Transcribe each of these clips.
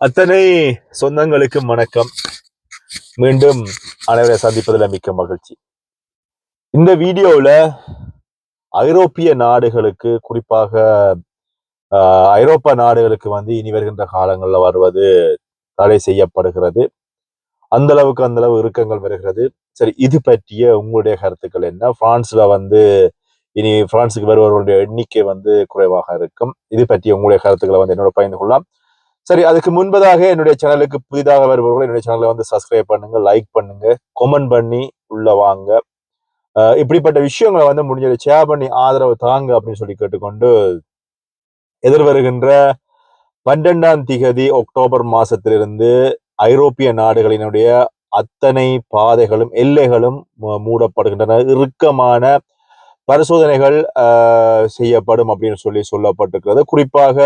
அத்தனை சொந்தங்களுக்கு வணக்கம். மீண்டும் அனைவரை சந்திப்பதில் மிக்க மகிழ்ச்சி. இந்த வீடியோவில் ஐரோப்பிய நாடுகளுக்கு குறிப்பாக ஆஹ், ஐரோப்பா நாடுகளுக்கு வந்து இனி வருகின்ற காலங்களில் வருவது தடை செய்யப்படுகிறது. அந்த அளவுக்கு அந்த அளவு இறுக்கங்கள் வருகிறது. சரி இது பற்றிய உங்களுடைய கருத்துக்கள் என்ன? பிரான்ஸ்ல வந்து இனி பிரான்சுக்கு வருபவர்களுடைய எண்ணிக்கை வந்து குறைவாக இருக்கும். இது பற்றி உங்களுடைய கருத்துக்களை வந்து என்னோட பகிர்ந்து கொள்ளலாம். சரி அதுக்கு முன்பதாக என்னுடைய சேனலுக்கு புதிதாக வருபவர்கள் என்னுடைய சேனலை வந்து சப்ஸ்கிரைப் பண்ணுங்க லைக் பண்ணுங்க கொமெண்ட் பண்ணி உள்ள வாங்க. இப்படிப்பட்ட விஷயங்களை வந்து முடிஞ்ச ஷேர் பண்ணி ஆதரவு தாங்க அப்படின்னு சொல்லி கேட்டுக்கொண்டு எதிர்வருகின்ற பன்னெண்டாம் திகதி அக்டோபர் மாசத்திலிருந்து ஐரோப்பிய நாடுகளினுடைய அத்தனை பாதைகளும் எல்லைகளும் மூ- மூடப்படுகின்றன. இறுக்கமான பரிசோதனைகள் செய்யப்படும் அப்படின்னு சொல்லி சொல்லப்பட்டிருக்கிறது. குறிப்பாக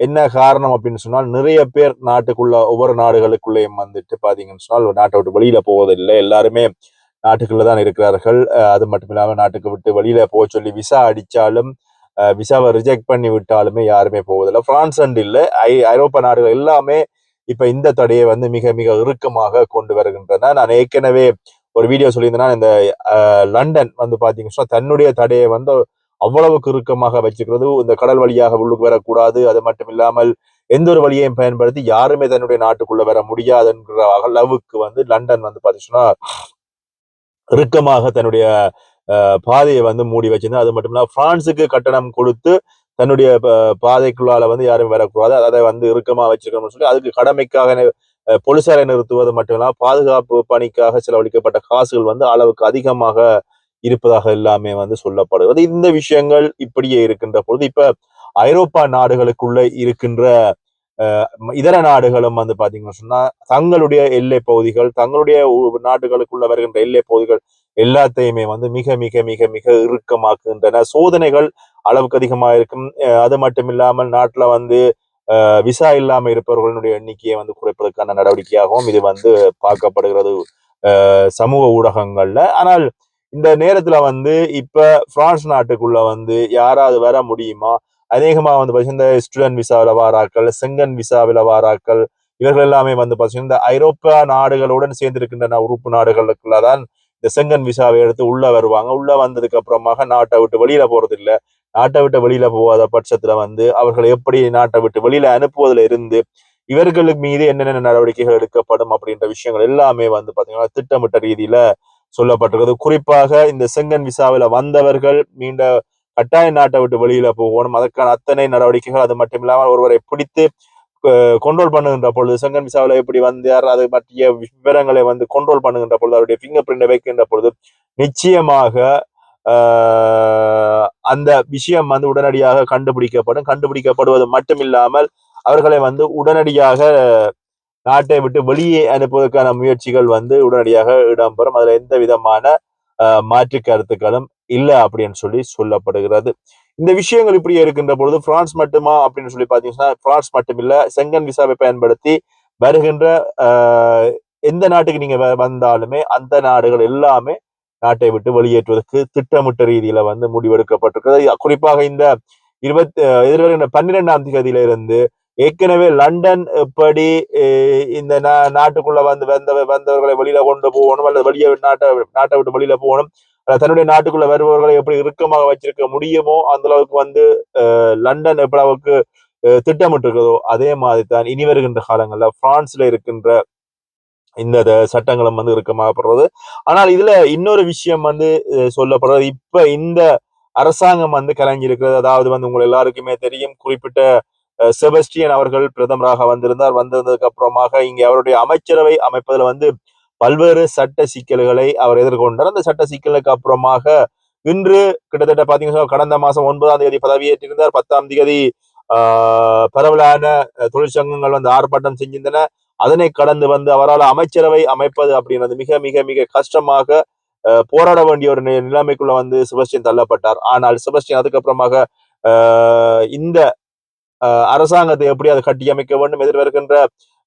என்ன காரணம் அப்படின்னு சொன்னால் நிறைய பேர் நாட்டுக்குள்ள ஒவ்வொரு நாடுகளுக்குள்ளேயும் வந்துட்டு பாத்தீங்கன்னு சொன்னால் நாட்டை விட்டு வெளியில போவதில்லை. எல்லாருமே நாட்டுக்குள்ள தான் இருக்கிறார்கள். அது மட்டும் இல்லாமல் நாட்டுக்கு விட்டு வெளியில போக சொல்லி விசா அடிச்சாலும் விசாவை ரிஜெக்ட் பண்ணி விட்டாலுமே யாருமே போவதில்லை. பிரான்ஸ் அண்ட் இல்லை. ஐ ஐரோப்பா நாடுகள் எல்லாமே இப்ப இந்த தடையை வந்து மிக மிக இறுக்கமாக கொண்டு வருகின்றன. நான் ஏற்கனவே ஒரு வீடியோ சொல்லியிருந்தேன்னா இந்த லண்டன் வந்து பார்த்தீங்கன்னா தன்னுடைய தடையை வந்து அவ்வளவுக்கு இறுக்கமாக வச்சுக்கிறது இந்த கடல் வழியாக உள்ளுக்கு வரக்கூடாது. அது மட்டும் இல்லாமல் எந்த ஒரு வழியையும் பயன்படுத்தி யாருமே தன்னுடைய நாட்டுக்குள்ள வர முடியாதுங்கிற அளவுக்கு வந்து லண்டன் வந்து பார்த்தீங்கன்னா இறுக்கமாக தன்னுடைய பாதையை வந்து மூடி வச்சிருந்தது. அது மட்டும் இல்லாமல் பிரான்ஸுக்கு கட்டணம் கொடுத்து தன்னுடைய ப- பாதைக்குள்ளால வந்து யாரும் வரக்கூடாது. அதை வந்து இறுக்கமாக வச்சிருக்கணும்னு சொல்லி அதுக்கு கடமைக்காக போலீசாரை நிறுத்துவது மட்டுமில்லாமல் பாதுகாப்பு பணிக்காக செலவழிக்கப்பட்ட காசுகள் வந்து அளவுக்கு அதிகமாக இருப்பதாக எல்லாமே வந்து சொல்லப்படுகிறது. இந்த விஷயங்கள் இப்படியே இருக்கின்ற பொழுது இப்ப ஐரோப்பா நாடுகளுக்குள்ள இருக்கின்ற அஹ், இதர நாடுகளும் வந்து பாத்தீங்கன்னு சொன்னா தங்களுடைய எல்லை பகுதிகள் தங்களுடைய நாடுகளுக்குள்ள வருகின்ற எல்லை பகுதிகள் எல்லாத்தையுமே வந்து மிக மிக மிக மிக இறுக்கமாக்குகின்றன. சோதனைகள் அளவுக்கு அதிகமாக இருக்கும். அது மட்டும் இல்லாமல் நாட்டுல வந்து விசா இல்லாமல் இருப்பவர்களுடைய எண்ணிக்கையை வந்து குறைப்பதற்கான நடவடிக்கையாகவும் இது வந்து பார்க்கப்படுகிறது. சமூக ஊடகங்கள்ல. ஆனால் இந்த நேரத்துல வந்து இப்ப பிரான்ஸ் நாட்டுக்குள்ள வந்து யாராவது வர முடியுமா? அநேகமா வந்து பார்த்தீங்கன்னா இந்த ஸ்டூடெண்ட் விசாவில் வாராக்கள் செங்கன் விசாவில் வாராக்கள் இவர்கள் எல்லாமே வந்து பார்த்தீங்கன்னா இந்த ஐரோப்பா நாடுகளுடன் சேர்ந்திருக்கின்றன. உறுப்பு நாடுகளுக்குள்ள தான் இந்த செங்கன் விசாவை எடுத்து உள்ள வருவாங்க. உள்ள வந்ததுக்கு அப்புறமாக நாட்டை விட்டு வெளியில போறது இல்லை நாட்டை விட்டு வெளியில போகாத பட்சத்துல வந்து அவர்களை எப்படி நாட்டை விட்டு வெளியில அனுப்புவதில் இருந்து இவர்களுக்கு மீது என்னென்ன நடவடிக்கைகள் எடுக்கப்படும் அப்படின்ற விஷயங்கள் எல்லாமே வந்து பாத்தீங்கன்னா திட்டமிட்ட ரீதியில சொல்லப்பட்டிருக்கிறது குறிப்பாக இந்த செங்கன் விசாவில வந்தவர்கள் மீண்ட கட்டாய நாட்டை விட்டு வெளியில போகணும். அதற்கான அத்தனை நடவடிக்கைகள் அது மட்டும் இல்லாமல் ஒருவரை பிடித்து கண்ட்ரோல் பண்ணுகின்ற பொழுது செங்கன் விசாவில் எப்படி வந்தார் அது பற்றிய விவரங்களை வந்து கண்ட்ரோல் பண்ணுகின்ற பொழுது அவருடைய ஃபிங்கர் பிரிண்டை வைக்கின்ற பொழுது நிச்சயமாக அந்த விஷயம் வந்து உடனடியாக கண்டுபிடிக்கப்படும். கண்டுபிடிக்கப்படுவது மட்டுமில்லாமல் அவர்களை வந்து உடனடியாக நாட்டை விட்டு வெளியே அனுப்புவதற்கான முயற்சிகள் வந்து உடனடியாக இடம்பெறும். அதுல எந்த விதமான மாற்று கருத்துக்களும் இல்லை அப்படின்னு சொல்லி சொல்லப்படுகிறது. இந்த விஷயங்கள் இப்படி இருக்கின்ற பொழுது பிரான்ஸ் மட்டுமா அப்படின்னு சொல்லி பார்த்தீங்கன்னா பிரான்ஸ் மட்டும் இல்ல செங்கன் விசாவை பயன்படுத்தி வருகின்ற எந்த நாட்டுக்கு நீங்க வ- வந்தாலுமே அந்த நாடுகள் எல்லாமே நாட்டை விட்டு வெளியேற்றுவதற்கு திட்டமிட்ட ரீதியில வந்து முடிவெடுக்கப்பட்டிருக்கிறது. குறிப்பாக இந்த இருபத்தி எதிர்வருகின்ற பன்னிரெண்டாம் தேதியில இருந்து ஏற்கனவே லண்டன் எப்படி இந்த நா- நாட்டுக்குள்ள வந்து வந்த வந்தவர்களை வெளியில கொண்டு போகணும் அல்லது வெளியே நாட்டை நாட்டை விட்டு வெளியில போகணும் தன்னுடைய நாட்டுக்குள்ள வருபவர்களை எப்படி இறுக்கமாக வச்சிருக்க முடியுமோ அந்த அளவுக்கு வந்து அஹ், லண்டன் எவ்வளவுக்கு திட்டமிட்டு திட்டமிட்டிருக்கிறதோ அதே மாதிரி தான் இனி வருகின்ற காலங்கள்ல பிரான்ஸ்ல இருக்கின்ற இந்த சட்டங்களும் வந்து இறுக்கமாகப்படுறது. ஆனால் இதுல இன்னொரு விஷயம் வந்து சொல்லப்படுறது. இப்ப இந்த அரசாங்கம் வந்து கலைஞ்சிருக்கிறது. அதாவது வந்து உங்களை எல்லாருக்குமே தெரியும் குறிப்பிட்ட செபஸ்டியன் அவர்கள் பிரதமராக வந்திருந்தார். வந்திருந்ததுக்கு அப்புறமாக இங்க அவருடைய அமைச்சரவை அமைப்பதில் வந்து பல்வேறு சட்ட சிக்கல்களை அவர் எதிர்கொண்டார். அந்த சட்ட சிக்கலுக்கு அப்புறமாக இன்று கிட்டத்தட்ட பாத்தீங்கன்னா கடந்த மாசம் ஒன்பதாம் தேதி பதவியேற்றிருந்தார். பத்தாம் தேதி ஆஹ், பரவலான தொழிற்சங்கங்கள் வந்து ஆர்ப்பாட்டம் செஞ்சிருந்தன அதனை கடந்து வந்து அவரால் அமைச்சரவை அமைப்பது அப்படின்றது மிக மிக மிக கஷ்டமாக அஹ், போராட வேண்டிய ஒரு நிலைமைக்குள்ள வந்து செபஸ்டியன் தள்ளப்பட்டார். ஆனால் செபஸ்டியன் அதுக்கப்புறமாக ஆஹ், இந்த அரசாங்கத்தை எப்படி அதை கட்டியமைக்க வேண்டும் எதிர்வருகின்ற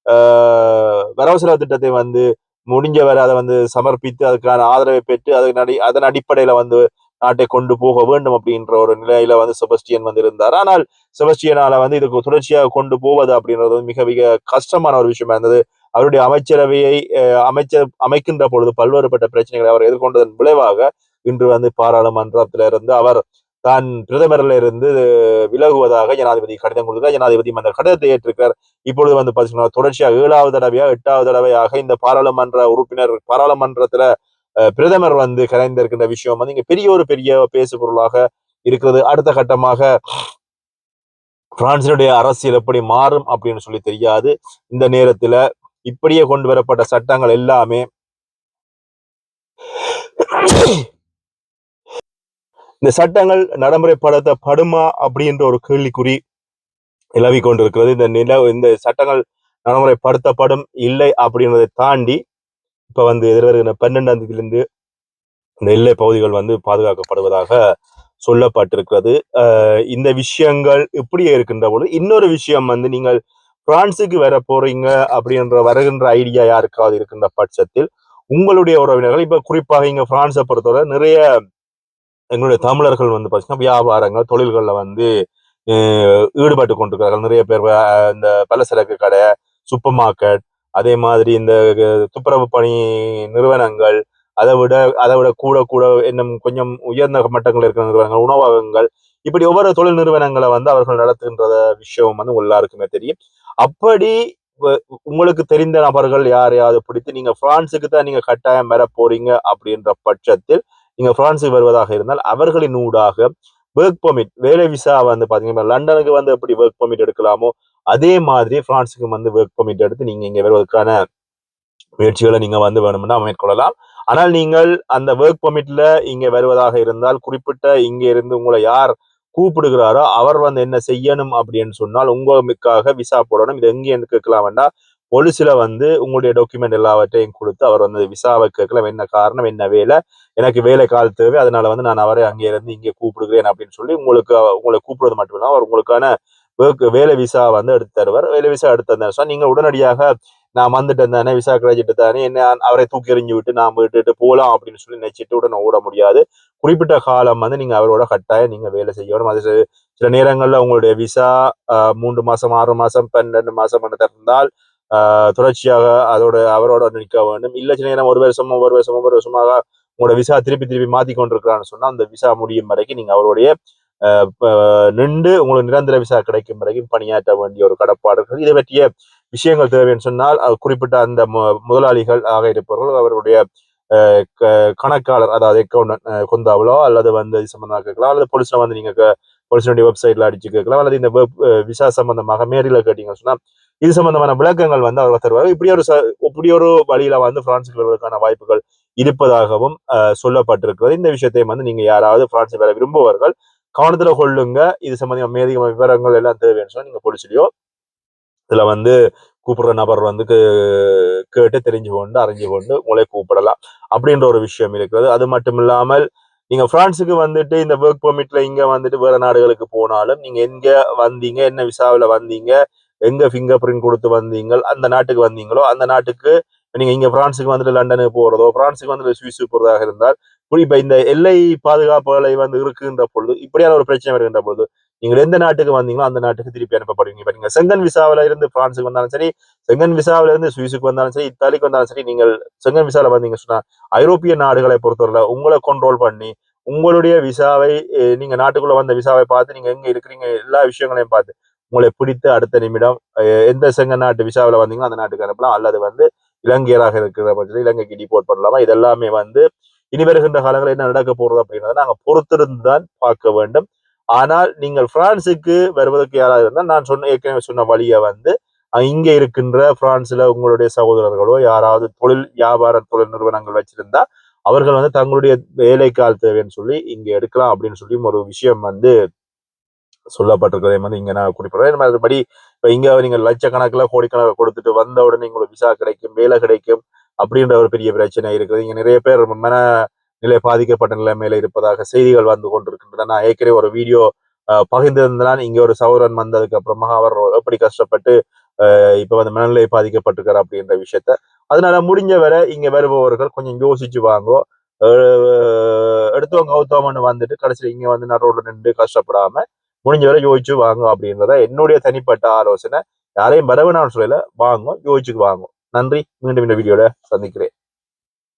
ஆஹ், வரவு செலவு திட்டத்தை வந்து முடிஞ்ச வரை அதை வந்து சமர்ப்பித்து அதுக்கான ஆதரவை பெற்று அதன் அடி அதன் அடிப்படையில வந்து நாட்டை கொண்டு போக வேண்டும் அப்படின்ற ஒரு நிலையில வந்து செபஸ்டியன் வந்து இருந்தார் ஆனால் செபஸ்டியனால வந்து இதுக்கு தொடர்ச்சியாக கொண்டு போவது அப்படின்றது வந்து மிக மிக கஷ்டமான ஒரு விஷயமா இருந்தது. அவருடைய அமைச்சரவையை அமைச்சர் அமைக்கின்ற பொழுது பல்வேறுபட்ட பிரச்சனைகளை அவர் எதிர்கொண்டதன் விளைவாக இன்று வந்து பாராளுமன்றத்தில இருந்து அவர் தான் பிரதமரில் இருந்து விலகுவதாக ஜனாதிபதி கடிதம் கொடுத்தார் ஜனாதிபதி அந்த கடிதத்தை ஏற்றிருக்கிறார். இப்பொழுது வந்து பாத்தீங்கன்னா தொடர்ச்சியாக ஏழாவது தடவையா எட்டாவது தடவையாக இந்த பாராளுமன்ற உறுப்பினர் பாராளுமன்றத்துல பிரதமர் வந்து கலைந்திருக்கின்ற விஷயம் வந்து இங்க பெரிய ஒரு பெரிய பேசு பொருளாக இருக்கிறது. அடுத்த கட்டமாக பிரான்சினுடைய அரசியல் எப்படி மாறும் அப்படின்னு சொல்லி தெரியாது. இந்த நேரத்துல இப்படியே கொண்டு வரப்பட்ட சட்டங்கள் எல்லாமே இந்த சட்டங்கள் நடைமுறைப்படுத்தப்படுமா அப்படின்ற ஒரு கேள்விக்குறி நிலவி கொண்டிருக்கிறது. இந்த நில இந்த சட்டங்கள் நடைமுறைப்படுத்தப்படும் இல்லை அப்படின்றதை தாண்டி இப்போ வந்து எதிர்வருகிற பன்னெண்டாம் தேதியிலிருந்து இந்த எல்லை பகுதிகள் வந்து பாதுகாக்கப்படுவதாக சொல்லப்பட்டிருக்கிறது. இந்த விஷயங்கள் இப்படியே இருக்கின்ற பொழுது இன்னொரு விஷயம் வந்து நீங்கள் பிரான்சுக்கு வர போறீங்க அப்படின்ற வருகின்ற ஐடியா யாருக்காவது இருக்கின்ற பட்சத்தில் உங்களுடைய உறவினர்கள் இப்போ குறிப்பாக இங்கே பிரான்ஸை பொறுத்தவரை நிறைய எங்களுடைய தமிழர்கள் வந்து பார்த்தீங்கன்னா வியாபாரங்கள் தொழில்களில் வந்து ஈடுபட்டு கொண்டிருக்கிறார்கள். நிறைய பேர் இந்த பலசரக்கு கடை சூப்பர் மார்க்கெட் அதே மாதிரி இந்த துப்புரவு பணி நிறுவனங்கள் அதை விட அதை விட கூட கூட இன்னும் கொஞ்சம் உயர்ந்த மட்டங்கள் இருக்கிற நிறுவனங்கள் உணவகங்கள் இப்படி ஒவ்வொரு தொழில் நிறுவனங்களை வந்து அவர்கள் நடத்துகின்ற விஷயம் வந்து எல்லாருக்குமே தெரியும். அப்படி உங்களுக்கு தெரிந்த நபர்கள் யாரையாவது பிடித்து நீங்க பிரான்ஸுக்கு தான் நீங்க கட்டாயம் வர போறீங்க அப்படின்ற பட்சத்தில் நீங்க பிரான்ஸுக்கு வருவதாக இருந்தால் அவர்களின் ஊடாக ஒர்க் பெர்மிட் வேலை விசா வந்து பாத்தீங்கன்னா லண்டனுக்கு வந்து எப்படி ஒர்க் பெர்மிட் எடுக்கலாமோ அதே மாதிரி பிரான்ஸுக்கு வந்து ஒர்க் பர்மிட் எடுத்து நீங்க இங்க வருவதற்கான முயற்சிகளை நீங்க வந்து வேணும்னா மேற்கொள்ளலாம். ஆனால் நீங்கள் அந்த ஒர்க் பர்மிட்ல இங்க வருவதாக இருந்தால் குறிப்பிட்ட இங்க இருந்து உங்களை யார் கூப்பிடுகிறாரோ அவர் வந்து என்ன செய்யணும் அப்படின்னு சொன்னால் உங்களுக்காக விசா போடணும். இது எங்கே இருந்து வேண்டாம் பொலிசில வந்து உங்களுடைய டாக்குமெண்ட் எல்லாவற்றையும் கொடுத்து அவர் வந்து விசாவை கேட்கலாம். என்ன காரணம்? என்ன வேலை? எனக்கு வேலை கால் தேவை. அதனால வந்து நான் அவரை அங்கே இருந்து இங்கே கூப்பிடுகிறேன் அப்படின்னு சொல்லி உங்களுக்கு உங்களை கூப்பிடுறது மட்டும் அவர் உங்களுக்கான வேலை விசா வந்து எடுத்து தருவார். வேலை விசா எடுத்து தந்தார். நீங்க உடனடியாக நான் வந்துட்டேன் தானே விசா கிடைச்சிட்டு தானே என்ன அவரை தூக்கி எறிஞ்சு விட்டு நான் விட்டுட்டு போகலாம் அப்படின்னு சொல்லி நினைச்சிட்டு உடனே ஓட முடியாது. குறிப்பிட்ட காலம் வந்து நீங்கள் அவரோட கட்டாயம் நீங்கள் வேலை செய்யணும் அது சில- நேரங்களில் உங்களுடைய விசா மூன்று மாதம் ஆறு மாதம் பன்னெண்டு மாதம் பண்ண இருந்தால் தொடர்ச்சியாக அதோட அவரோட நிற்க வேண்டும். இல்லை சில நேரம் ஒரு வருஷமோ ஒரு வருஷம் ஒரு வருஷமாக உங்களோட விசா திருப்பி திருப்பி மாற்றி கொண்டிருக்கிறான்னு சொன்னால் அந்த விசா முடியும் வரைக்கும் நீங்கள் அவருடைய நின்று உங்களுக்கு நிரந்தர விசா கிடைக்கும் வரைக்கும் பணியாற்ற வேண்டிய ஒரு கடப்பாடு இதை பற்றிய விஷயங்கள் தேவைன்னு சொன்னால் குறிப்பிட்ட அந்த முதலாளிகள் ஆக இருப்பவர்கள் அவருடைய க- கணக்காளர் அதாவது அக்கௌண்ட் கொந்தாவலோ அல்லது வந்து இது சம்பந்தமாக கேட்கலாம் அல்லது போலீஸ்ல வந்து நீங்க போலீஸினுடைய வெப்சைட்ல அடிச்சு கேட்கலாம் அல்லது இந்த விசா சம்பந்தமாக மேரில கேட்டீங்கன்னு சொன்னா இது சம்பந்தமான விளக்கங்கள் வந்து அவர்கள் தருவார்கள். இப்படி ஒரு ச- இப்படி ஒரு வழியில வந்து பிரான்ஸுக்கு வருவதற்கான வாய்ப்புகள் இருப்பதாகவும் சொல்லப்பட்டிருக்கிறது. இந்த விஷயத்தை வந்து நீங்க யாராவது பிரான்ஸ் வர விரும்புவார்கள் கவனத்துல கொள்ளுங்க. இது சம்பந்தமா மேதிக விவரங்கள் எல்லாம் தேவைன்னு சொன்னா நீங்க போலீஸ்லயோ இதுல வந்து கூப்பிடுற நபர் வந்து கே- கேட்டு தெரிஞ்சு கொண்டு அறிஞ்சு கொண்டு உங்களை கூப்பிடலாம். அப்படின்ற ஒரு விஷயம் இருக்கிறது. அது மட்டும் இல்லாமல் நீங்க பிரான்ஸுக்கு வந்துட்டு இந்த ஒர்க் பெர்மிட்ல இங்க வந்துட்டு வேற நாடுகளுக்கு போனாலும் நீங்க எங்க வந்தீங்க என்ன விசாவில் வந்தீங்க எங்க ஃபிங்கர் பிரிண்ட் கொடுத்து வந்தீங்க அந்த நாட்டுக்கு வந்தீங்களோ அந்த நாட்டுக்கு நீங்க இங்க பிரான்ஸுக்கு வந்துட்டு லண்டனுக்கு போறதோ பிரான்ஸுக்கு வந்துட்டு சுவிஸுக்கு போறதாக இருந்தால் குறிப்பா இந்த எல்லை பாதுகாப்புகளை வந்து இருக்குன்ற பொழுது இப்படியான ஒரு பிரச்சனை வருகின்ற பொழுது நீங்கள் எந்த நாட்டுக்கு வந்தீங்களோ அந்த நாட்டுக்கு திருப்பி அனுப்பப்படுவீங்க. இப்ப நீங்க செங்கன் விசாவில இருந்து பிரான்ஸுக்கு வந்தாலும் சரி செங்கன் விசாவில இருந்து சுவிஸுக்கு வந்தாலும் சரி இத்தாலிக்கு வந்தாலும் சரி நீங்கள் செங்கன் விசாவில் வந்தீங்க சொன்னா ஐரோப்பிய நாடுகளை பொறுத்தவரை உங்களை கண்ட்ரோல் பண்ணி உங்களுடைய விசாவை நீங்கள் நீங்க நாட்டுக்குள்ள வந்த விசாவை பார்த்து நீங்க எங்க இருக்கிறீங்க எல்லா விஷயங்களையும் பார்த்து உங்களை பிடித்து அடுத்த நிமிடம் எந்த செங்கன் நாட்டு விசாவில வந்தீங்களோ அந்த நாட்டுக்கு அனுப்பலாம். அல்லது வந்து இலங்கையராக இருக்கிற பட்சத்தில் இலங்கைக்கு டிபோர்ட் பண்ணலாமா? இதெல்லாமே வந்து இனி வருகின்ற காலங்களில் என்ன நடக்க போறது அப்படின்றத நாங்கள் பொறுத்திருந்து தான் பார்க்க வேண்டும். ஆனால் நீங்கள் பிரான்சுக்கு வருவதற்கு யாராவது இருந்தால் நான் சொன்ன ஏற்கனவே சொன்ன வழியை வந்து இங்கே இருக்கின்ற பிரான்ஸ்ல உங்களுடைய சகோதரர்களோ யாராவது தொழில் வியாபார தொழில் நிறுவனங்கள் வச்சிருந்தா அவர்கள் வந்து தங்களுடைய வேலைக்கால் தேவைன்னு சொல்லி இங்கே எடுக்கலாம் அப்படின்னு சொல்லி ஒரு விஷயம் வந்து சொல்லப்பட்டிருக்கிறதே. வந்து இங்க நான் குறிப்பிடுறேன். மறுபடி இப்போ இங்க நீங்க லட்சக்கணக்கில் கோடிக்கணக்கில் கொடுத்துட்டு வந்த உடனே உங்களுக்கு விசா கிடைக்கும் வேலை கிடைக்கும் அப்படின்ற ஒரு பெரிய பிரச்சனை இருக்குது. இங்க நிறைய பேர் மன நிலை பாதிக்கப்பட்ட நிலைமையில இருப்பதாக செய்திகள் வந்து கொண்டிருக்கின்றன. நான் ஏற்கனவே ஒரு வீடியோ பகிர்ந்திருந்தான். இங்க ஒரு சௌரன் வந்ததுக்கு அப்புறமா அவர் எப்படி கஷ்டப்பட்டு இப்போ இப்ப வந்து மனநிலை பாதிக்கப்பட்டிருக்கார் அப்படின்ற விஷயத்த. அதனால முடிஞ்ச வரை இங்க வருபவர்கள் கொஞ்சம் யோசிச்சு வாங்கோ. அஹ் எடுத்தவங்க கௌதமன்னு வந்துட்டு கடைசியில் இங்க வந்து நடுவில் நின்று கஷ்டப்படாம முடிஞ்ச வரை யோசிச்சு வாங்கும் அப்படின்றத என்னுடைய தனிப்பட்ட ஆலோசனை. யாரையும் வரவேணாம்னு சொல்லல வாங்கும் யோசிச்சுக்கு வாங்கும். நன்றி. மீண்டும் இந்த வீடியோல சந்திக்கிறேன்.